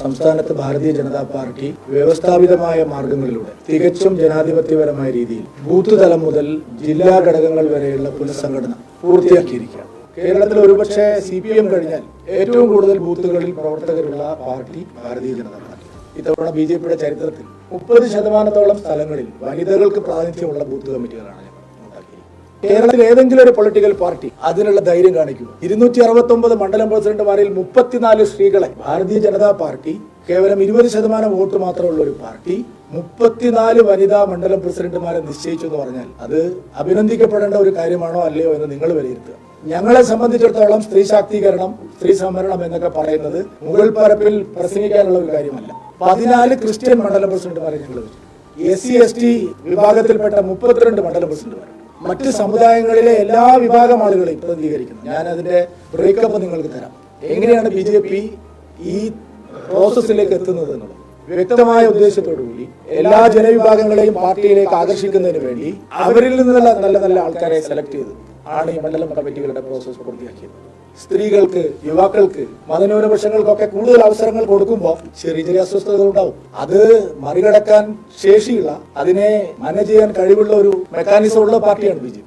സംസ്ഥാനത്ത് ഭാരതീയ ജനതാ പാർട്ടി വ്യവസ്ഥാപിതമായ മാർഗങ്ങളിലൂടെ തികച്ചും ജനാധിപത്യപരമായ രീതിയിൽ ബൂത്ത് തലം മുതൽ ജില്ലാ ഘടകങ്ങൾ വരെയുള്ള പുനഃസംഘടന പൂർത്തിയാക്കിയിരിക്കുകയാണ്. കേരളത്തിൽ ഒരുപക്ഷെ സി പി എം കഴിഞ്ഞാൽ ഏറ്റവും കൂടുതൽ ബൂത്തുകളിൽ പ്രവർത്തകരുള്ള പാർട്ടി ഭാരതീയ ജനതാ പാർട്ടി. ഇത്തവണ ബി ജെ പിയുടെ ചരിത്രത്തിൽ മുപ്പത് ശതമാനത്തോളം സ്ഥലങ്ങളിൽ വനിതകൾക്ക് പ്രാതിനിധ്യമുള്ള ബൂത്ത് കമ്മിറ്റികളാണ് കേരളത്തിൽ ഏതെങ്കിലും ഒരു പൊളിറ്റിക്കൽ പാർട്ടി അതിനുള്ള ധൈര്യം കാണിക്കുന്നു ഇരുന്നൂറ്റി അറുപത്തി ഒമ്പത് മണ്ഡലം പ്രസിഡന്റുമാരിൽ മുപ്പത്തിനാല് സ്ത്രീകളെ ഭാരതീയ ജനതാ പാർട്ടി കേവലം ഇരുപത് ശതമാനം വോട്ട് മാത്രമുള്ള ഒരു പാർട്ടി മുപ്പത്തിനാല് വനിതാ മണ്ഡലം പ്രസിഡന്റുമാരെ നിശ്ചയിച്ചു എന്ന് പറഞ്ഞാൽ അത് അഭിനന്ദിക്കപ്പെടേണ്ട ഒരു കാര്യമാണോ അല്ലയോ എന്ന് നിങ്ങൾ വിലയിരുത്തുക. ഞങ്ങളെ സംബന്ധിച്ചിടത്തോളം സ്ത്രീ ശാക്തീകരണം സ്ത്രീ സംവരണം എന്നൊക്കെ പറയുന്നത് മുഗൾ പരപ്പിൽ പ്രസംഗിക്കാനുള്ള ഒരു കാര്യമല്ല. പതിനാല് ക്രിസ്ത്യൻ മണ്ഡലം പ്രസിഡന്റുമാരെ ഞങ്ങൾ എസ് സി എസ് ടി വിഭാഗത്തിൽപ്പെട്ട മുപ്പത്തിരണ്ട് മണ്ഡലം പ്രസിഡന്റുമാർ മറ്റ് സമുദായങ്ങളിലെ എല്ലാ വിഭാഗം ആളുകളെയും പ്രതിനിധീകരിക്കുന്നു. ഞാൻ അതിന്റെ ബ്രേക്കപ്പ് നിങ്ങൾക്ക് തരാം. എങ്ങനെയാണ് ബി ജെ പി ഈ പ്രോസസ്സിലേക്ക് എത്തുന്നത് എന്നുള്ളത്? വ്യക്തമായ ഉദ്ദേശത്തോടുകൂടി എല്ലാ ജനവിഭാഗങ്ങളെയും പാർട്ടിയിലേക്ക് ആകർഷിക്കുന്നതിന് വേണ്ടി അവരിൽ നിന്നുള്ള നല്ല നല്ല ആൾക്കാരെ സെലക്ട് ചെയ്ത്. ആണ് ഈ മണ്ഡലം കമ്മിറ്റികളുടെ പ്രോസസ്സ് പൂർത്തിയാക്കിയത് സ്ത്രീകൾക്ക് യുവാക്കൾക്ക് മതന്യൂനപക്ഷങ്ങൾക്കൊക്കെ കൂടുതൽ അവസരങ്ങൾ കൊടുക്കുമ്പോൾ ചെറിയ ചെറിയ അസ്വസ്ഥതകൾ ഉണ്ടാവും. അത് മറികടക്കാൻ ശേഷിയുള്ള അതിനെ മാനേജ് ചെയ്യാൻ കഴിവുള്ള ഒരു മെക്കാനിസം ഉള്ള പാർട്ടിയാണ് ബി ജെ പി.